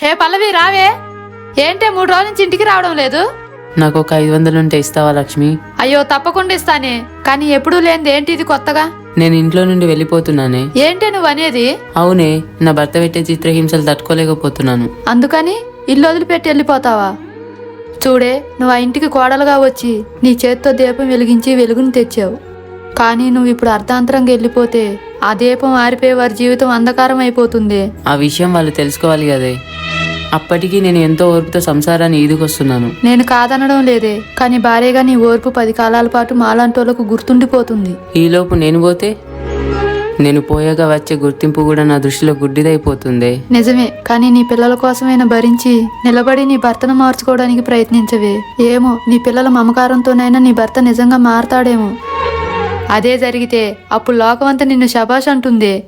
హే పల్లవి రావే. ఏంటే మూడు రోజుల నుంచి ఇంటికి రావడం లేదు? నాకు ఒక ఐదు వందలు ఉంటే ఇస్తావా లక్ష్మి? అయ్యో తప్పకుండా ఇస్తానే. కానీ ఎప్పుడూ లేనిది ఏంటి ఇది కొత్తగా? నేను ఇంట్లో నుండి వెళ్ళిపోతున్నానే. ఏంటే నువ్వు అనేది? అవునే నా భర్త పెట్టే చిత్రహింసలు తట్టుకోలేకపోతున్నాను. అందుకని ఇల్లు వదిలిపెట్టి వెళ్ళిపోతావా? చూడే నువ్వు ఆ ఇంటికి కోడలుగా వచ్చి నీ చేత్తో దీపం వెలిగించి వెలుగుని తెచ్చావు. కానీ నువ్వు ఇప్పుడు అర్ధాంతరంగా వెళ్ళిపోతే ఆ దీపం ఆరిపోయే వారి జీవితం అంధకారం అయిపోతుంది. ఆ విషయం వాళ్ళు తెలుసుకోవాలి కదే. అప్పటికి నేను ఎంతో ఓర్పుతో సంసారాన్ని ఈదుకొస్తున్నాను. నేను కాదనడం లేదే కానీ భార్యగా నీ ఓర్పు పది కాలాల పాటు మాలాంటోళ్ళకు గుర్తుండిపోతుంది. ఈలోపు నేను పోతే? నేను పోయాక వచ్చే గుర్తింపు కూడా నా దృష్టిలో గుడ్డిదైపోతుందే. నిజమే కానీ నీ పిల్లల కోసమైనా భరించి నిలబడి నీ భర్తను మార్చుకోవడానికి ప్రయత్నించవే. ఏమో నీ పిల్లల మమకారంతోనైనా నీ భర్త నిజంగా మారతాడేమో. అదే జరిగితే అప్పుడు లోకమంతా నిన్ను శబాష్ అంటుందే.